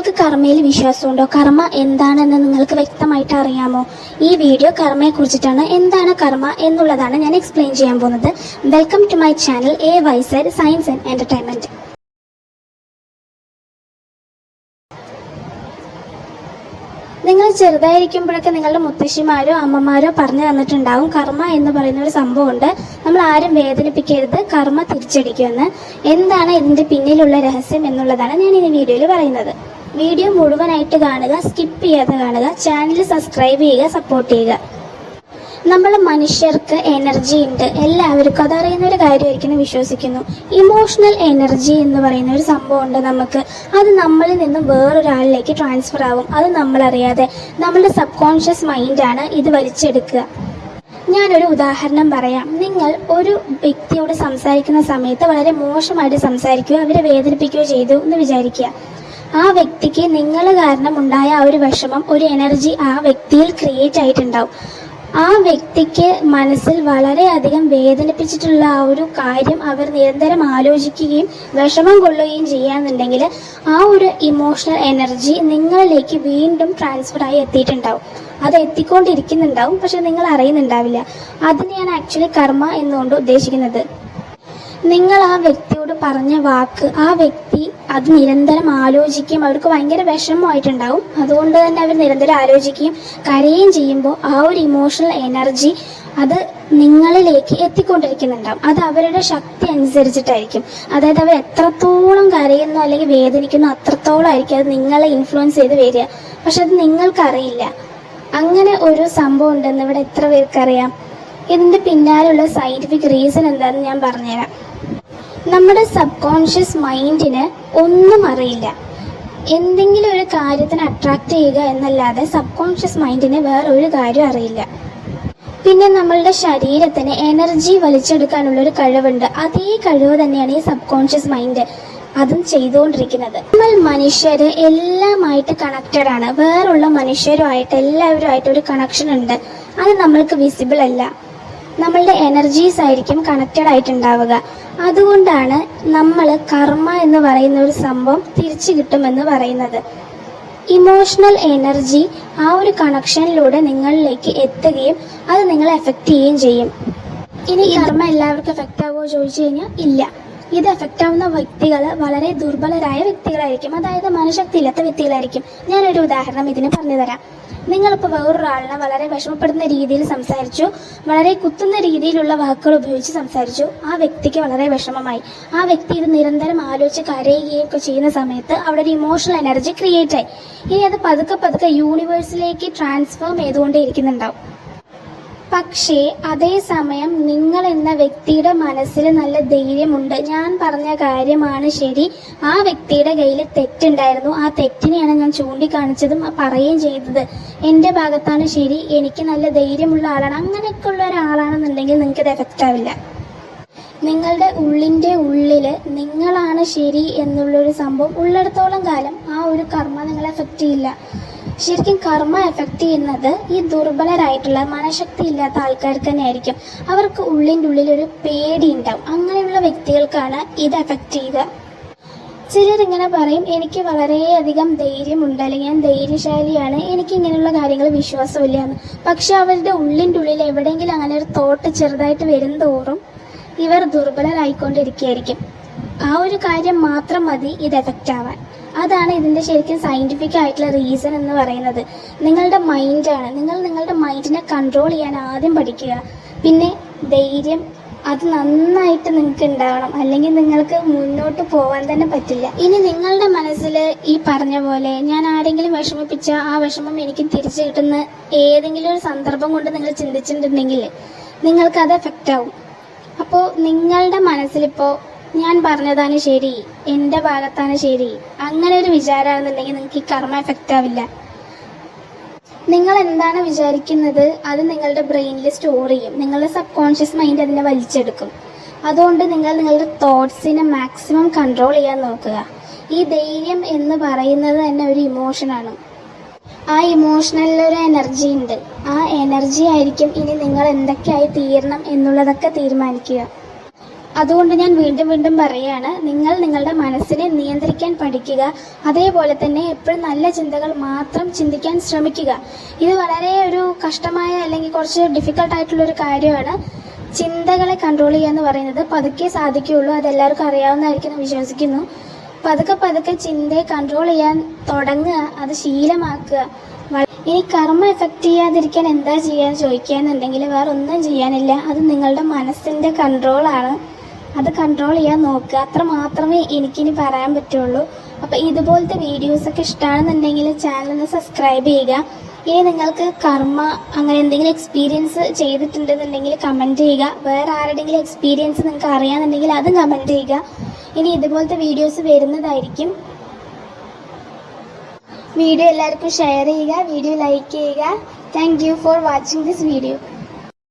നിങ്ങൾക്ക് കർമ്മയിൽ വിശ്വാസമുണ്ടോ? കർമ്മ എന്താണെന്ന് നിങ്ങൾക്ക് വ്യക്തമായിട്ട് അറിയാമോ? ഈ വീഡിയോ കർമ്മയെ കുറിച്ചിട്ടാണ്. എന്താണ് കർമ്മ എന്നുള്ളതാണ് ഞാൻ എക്സ്പ്ലെയിൻ ചെയ്യാൻ പോകുന്നത്. Welcome to my channel a wiseside science and entertainment നിങ്ങൾ ചെറുതായിരിക്കുമ്പോഴൊക്കെ നിങ്ങളുടെ മുത്തശ്ശിമാരോ അമ്മമാരോ പറഞ്ഞു തന്നിട്ടുണ്ടാവും കർമ്മ എന്ന് പറയുന്ന ഒരു സംഭവമുണ്ട്. നമ്മൾ ആരും വേദനിപ്പിക്കരുത് കർമ്മ തിരിച്ചടിക്കുമെന്ന്. എന്താണ് ഇതിന്റെ പിന്നിലുള്ള രഹസ്യം എന്നുള്ളതാണ് ഞാൻ ഈ വീഡിയോയിൽ പറയുന്നത്. വീഡിയോ മുഴുവനായിട്ട് കാണുക സ്കിപ്പ് ചെയ്യാതെ കാണുക ചാനൽ സബ്സ്ക്രൈബ് ചെയ്യുക സപ്പോർട്ട് ചെയ്യുക. നമ്മൾ മനുഷ്യർക്ക് എനർജി ഉണ്ട്. എല്ലാവർക്കും അതറിയുന്ന ഒരു കാര്യമായിരിക്കും വിശ്വസിക്കുന്നു. ഇമോഷണൽ എനർജി എന്ന് പറയുന്ന ഒരു സംഭവം ഉണ്ട് നമുക്ക്. അത് നമ്മളിൽ നിന്ന് വേറൊരാളിലേക്ക് ട്രാൻസ്ഫർ ആവും. അത് നമ്മളറിയാതെ നമ്മളുടെ സബ് കോൺഷ്യസ് മൈൻഡാണ് ഇത് വലിച്ചെടുക്കുക. ഞാനൊരു ഉദാഹരണം പറയാം. നിങ്ങൾ ഒരു വ്യക്തിയോട് സംസാരിക്കുന്ന സമയത്ത് വളരെ മോശമായിട്ട് സംസാരിക്കുകയോ അവരെ വേദനിപ്പിക്കുകയോ ചെയ്തു എന്ന് വിചാരിക്കുക. ആ വ്യക്തിക്ക് നിങ്ങൾ കാരണം ഉണ്ടായ ആ ഒരു വിഷമം ഒരു എനർജി ആ വ്യക്തിയിൽ ക്രിയേറ്റ് ആയിട്ടുണ്ടാവും. ആ വ്യക്തിക്ക് മനസ്സിൽ വളരെയധികം വേദനിപ്പിച്ചിട്ടുള്ള ആ ഒരു കാര്യം അവർ നിരന്തരം ആലോചിക്കുകയും വിഷമം കൊള്ളുകയും ചെയ്യാന്നുണ്ടെങ്കിൽ ആ ഒരു ഇമോഷണൽ എനർജി നിങ്ങളിലേക്ക് വീണ്ടും ട്രാൻസ്ഫർ ആയി എത്തിയിട്ടുണ്ടാവും. അത് എത്തിക്കൊണ്ടിരിക്കുന്നുണ്ടാവും പക്ഷെ നിങ്ങൾ അറിയുന്നുണ്ടാവില്ല. അതിനെയാണ് ആക്ച്വലി കർമ്മ എന്നുകൊണ്ട് ഉദ്ദേശിക്കുന്നത്. നിങ്ങൾ ആ വ്യക്തിയോട് പറഞ്ഞ വാക്ക് ആ വ്യക്തി അത് നിരന്തരം ആലോചിക്കുകയും അവർക്ക് ഭയങ്കര വിഷമമായിട്ടുണ്ടാവും. അതുകൊണ്ട് തന്നെ അവർ നിരന്തരം ആലോചിക്കുകയും കരയുകയും ചെയ്യുമ്പോൾ ആ ഒരു ഇമോഷണൽ എനർജി അത് നിങ്ങളിലേക്ക് എത്തിക്കൊണ്ടിരിക്കുന്നുണ്ടാവും. അത് അവരുടെ ശക്തി അനുസരിച്ചിട്ടായിരിക്കും. അതായത് അവർ എത്രത്തോളം കരയുന്നു അല്ലെങ്കിൽ വേദനിക്കുന്നു അത്രത്തോളം ആയിരിക്കും അത് നിങ്ങളെ ഇൻഫ്ലുവൻസ് ചെയ്ത് വരിക. പക്ഷെ അത് നിങ്ങൾക്കറിയില്ല. അങ്ങനെ ഒരു സംഭവം ഉണ്ടെന്ന് ഇവിടെ എത്ര പേർക്കറിയാം? ഇതിന്റെ പിന്നാലെയുള്ള സയന്റിഫിക് റീസൺ എന്താണെന്ന് ഞാൻ പറഞ്ഞുതരാം. നമ്മുടെ സബ് കോൺഷ്യസ് മൈൻഡിന് ഒന്നും അറിയില്ല. എന്തെങ്കിലും ഒരു കാര്യത്തിന് അട്രാക്റ്റ് ചെയ്യുക എന്നല്ലാതെ സബ് കോൺഷ്യസ് മൈൻഡിന് വേറെ ഒരു കാര്യം അറിയില്ല. പിന്നെ നമ്മളുടെ ശരീരത്തിന് എനർജി വലിച്ചെടുക്കാനുള്ള ഒരു കഴിവുണ്ട്. അതേ കഴിവ് തന്നെയാണ് ഈ സബ് കോൺഷ്യസ് മൈൻഡ് അതും ചെയ്തുകൊണ്ടിരിക്കുന്നത്. നമ്മൾ മനുഷ്യര് എല്ലാമായിട്ട് കണക്റ്റഡ് ആണ്. വേറുള്ള മനുഷ്യരുമായിട്ട് എല്ലാവരുമായിട്ട് ഒരു കണക്ഷൻ ഉണ്ട്. അത് നമ്മൾക്ക് വിസിബിൾ അല്ല. നമ്മളുടെ എനർജീസ് ആയിരിക്കും കണക്റ്റഡ് ആയിട്ടുണ്ടാവുക. അതുകൊണ്ടാണ് നമ്മൾ കർമ്മ എന്ന് പറയുന്ന ഒരു സംഭവം തിരിച്ചു കിട്ടുമെന്ന് പറയുന്നത്. ഇമോഷണൽ എനർജി ആ ഒരു കണക്ഷനിലൂടെ നിങ്ങളിലേക്ക് എത്തുകയും അത് നിങ്ങളെ എഫക്റ്റ് ചെയ്യുകയും ചെയ്യും. ഇനി കർമ്മ എല്ലാവർക്കും എഫക്റ്റ് ആവുമോ ചോദിച്ചു കഴിഞ്ഞാൽ ഇല്ല. ഇത് എഫക്റ്റ് ആവുന്ന വ്യക്തികൾ വളരെ ദുർബലരായ വ്യക്തികളായിരിക്കും. അതായത് മനഃശക്തി ഇല്ലാത്ത വ്യക്തികളായിരിക്കും. ഞാനൊരു ഉദാഹരണം ഇതിന് പറഞ്ഞു തരാം നിങ്ങളിപ്പോൾ വേറൊരാളിനെ വളരെ വിഷമപ്പെടുന്ന രീതിയിൽ സംസാരിച്ചു വളരെ കുത്തുന്ന രീതിയിലുള്ള വാക്കുകൾ ഉപയോഗിച്ച് സംസാരിച്ചു. ആ വ്യക്തിക്ക് വളരെ വിഷമമായി. ആ വ്യക്തി ഇത് നിരന്തരം ആലോചിച്ച് കരയുകയും ഒക്കെ ചെയ്യുന്ന സമയത്ത് അവിടെ ഒരു ഇമോഷണൽ എനർജി ക്രിയേറ്റ് ആയി. ഇനി അത് പതുക്കെ പതുക്കെ യൂണിവേഴ്സിലേക്ക് ട്രാൻസ്ഫോം ചെയ്തുകൊണ്ടേ ഇരിക്കുന്നുണ്ടാവും പക്ഷേ അതേസമയം നിങ്ങൾ എന്ന വ്യക്തിയുടെ മനസ്സിൽ നല്ല ധൈര്യമുണ്ട്. ഞാൻ പറഞ്ഞ കാര്യമാണ് ശരി. ആ വ്യക്തിയുടെ കയ്യിൽ തെറ്റുണ്ടായിരുന്നു. ആ തെറ്റിനെയാണ് ഞാൻ ചൂണ്ടിക്കാണിച്ചതും പറയുകയും ചെയ്തത്. എന്റെ ഭാഗത്താണ് ശരി. എനിക്ക് നല്ല ധൈര്യമുള്ള ആളാണ്. അങ്ങനെയൊക്കെയുള്ള ഒരാളാണെന്നുണ്ടെങ്കിൽ നിങ്ങൾക്ക് ഇത് എഫക്റ്റ് ആവില്ല. നിങ്ങളുടെ ഉള്ളിന്റെ ഉള്ളിൽ നിങ്ങളാണ് ശരി എന്നുള്ളൊരു സംഭവം ഉള്ളിടത്തോളം കാലം ആ ഒരു കർമ്മ നിങ്ങളെ എഫക്റ്റ് ചെയ്യില്ല. ശരിക്കും കർമ്മ എഫക്റ്റ് ചെയ്യുന്നത് ഈ ദുർബലരായിട്ടുള്ള മനഃശക്തി ഇല്ലാത്ത ആൾക്കാർക്ക് തന്നെയായിരിക്കും. അവർക്ക് ഉള്ളിന്റെ ഉള്ളിൽ ഒരു പേടി ഉണ്ടാവും അങ്ങനെയുള്ള വ്യക്തികൾക്കാണ് ഇത് എഫക്റ്റ് ചെയ്യുക. ചിലർ ഇങ്ങനെ പറയും എനിക്ക് വളരെയധികം ധൈര്യമുണ്ട് അല്ലെങ്കിൽ ഞാൻ ധൈര്യശാലിയാണ് എനിക്ക് ഇങ്ങനെയുള്ള കാര്യങ്ങൾ വിശ്വാസമില്ല എന്ന്. പക്ഷെ അവരുടെ ഉള്ളിന്റെ ഉള്ളിൽ എവിടെയെങ്കിലും അങ്ങനെ ഒരു തോട്ട് ചെറുതായിട്ട് വരും തോറും ഇവർ ദുർബലരായിക്കൊണ്ടിരിക്കുകയായിരിക്കും. ആ ഒരു കാര്യം മാത്രം മതി ഇത് എഫക്റ്റ് ആവാൻ. അതാണ് ഇതിന്റെ ശരിക്കും സയന്റിഫിക് ആയിട്ടുള്ള റീസൺ എന്ന് പറയുന്നത്. നിങ്ങളുടെ മൈൻഡാണ് നിങ്ങൾ നിങ്ങളുടെ മൈൻഡിനെ കൺട്രോൾ ചെയ്യാൻ ആദ്യം പഠിക്കുക. പിന്നെ ധൈര്യം അത് നന്നായിട്ട് നിങ്ങൾക്ക് ഉണ്ടാവണം. അല്ലെങ്കിൽ നിങ്ങൾക്ക് മുന്നോട്ട് പോകാൻ തന്നെ പറ്റില്ല. ഇനി നിങ്ങളുടെ മനസ്സിൽ ഈ പറഞ്ഞ പോലെ ഞാൻ ആരെങ്കിലും വിഷമിപ്പിച്ച ആ വിഷമം എനിക്ക് തിരിച്ചു കിട്ടുന്ന ഏതെങ്കിലും ഒരു സന്ദർഭം കൊണ്ട് നിങ്ങൾ ചിന്തിച്ചിട്ടുണ്ടെങ്കിൽ നിങ്ങൾക്കത് എഫക്റ്റ് ആവും. അപ്പോൾ നിങ്ങളുടെ മനസ്സിലിപ്പോൾ ഞാൻ പറഞ്ഞതാണ് ശരി. എന്റെ ഭാഗത്താണ് ശരി. അങ്ങനെ ഒരു വിചാരമാണെന്നുണ്ടെങ്കിൽ നിങ്ങൾക്ക് ഈ കർമ്മ എഫക്റ്റ് ആവില്ല. നിങ്ങൾ എന്താണ് വിചാരിക്കുന്നത്? അത് നിങ്ങളുടെ ബ്രെയിനിൽ സ്റ്റോർ ചെയ്യും. നിങ്ങളുടെ സബ് കോൺഷ്യസ് മൈൻഡ് അതിനെ വലിച്ചെടുക്കും. അതുകൊണ്ട് നിങ്ങൾ നിങ്ങളുടെ തോട്ട്സിനെ മാക്സിമം കൺട്രോൾ ചെയ്യാൻ നോക്കുക. ഈ ധൈര്യം എന്ന് പറയുന്നത് തന്നെ ഒരു ഇമോഷനാണ് ആ ഇമോഷണലിൽ ഒരു എനർജി ഉണ്ട്. ആ എനർജി ആയിരിക്കും ഇനി നിങ്ങൾ എന്തൊക്കെയായി തീരണം എന്നുള്ളതൊക്കെ തീരുമാനിക്കുക. അതുകൊണ്ട് ഞാൻ വീണ്ടും വീണ്ടും പറയുകയാണ് നിങ്ങൾ നിങ്ങളുടെ മനസ്സിനെ നിയന്ത്രിക്കാൻ പഠിക്കുക. അതേപോലെ തന്നെ എപ്പോഴും നല്ല ചിന്തകൾ മാത്രം ചിന്തിക്കാൻ ശ്രമിക്കുക. ഇത് വളരെ ഒരു കഷ്ടമായ അല്ലെങ്കിൽ കുറച്ച് ഡിഫിക്കൽട്ടായിട്ടുള്ളൊരു കാര്യമാണ്. ചിന്തകളെ കൺട്രോൾ ചെയ്യുക എന്ന് പറയുന്നത് പതുക്കെ സാധിക്കുകയുള്ളൂ. അതെല്ലാവർക്കും അറിയാവുന്നതായിരിക്കും വിശ്വസിക്കുന്നു. പതുക്കെ പതുക്കെ ചിന്തയെ കൺട്രോൾ ചെയ്യാൻ തുടങ്ങുക അത് ശീലമാക്കുക. ഇനി കർമ്മ എഫക്റ്റ് ചെയ്യാതിരിക്കാൻ എന്താ ചെയ്യാൻ ചോദിക്കുകയെന്നുണ്ടെങ്കിൽ വേറെ ഒന്നും ചെയ്യാനില്ല. അത് നിങ്ങളുടെ മനസ്സിന്റെ കൺട്രോളാണ് അത് കൺട്രോൾ ചെയ്യാൻ നോക്കുക. അത്ര മാത്രമേ എനിക്കിനി പറയാൻ പറ്റുള്ളൂ. അപ്പോൾ ഇതുപോലത്തെ വീഡിയോസൊക്കെ ഇഷ്ടമാണെന്നുണ്ടെങ്കിൽ ചാനൽ സബ്സ്ക്രൈബ് ചെയ്യുക. ഇനി നിങ്ങൾക്ക് കർമ്മ അങ്ങനെ എന്തെങ്കിലും എക്സ്പീരിയൻസ് ചെയ്തിട്ടുണ്ടെന്നുണ്ടെങ്കിൽ കമന്റ് ചെയ്യുക. വേറെ ആരുടെങ്കിലും എക്സ്പീരിയൻസ് നിങ്ങൾക്ക് അറിയാമെന്നുണ്ടെങ്കിൽ അതും കമന്റ് ചെയ്യുക. ഇനി ഇതുപോലത്തെ വീഡിയോസ് വരുന്നതായിരിക്കും. വീഡിയോ എല്ലാവർക്കും ഷെയർ ചെയ്യുക. വീഡിയോ ലൈക്ക് ചെയ്യുക. Thank you for watching this video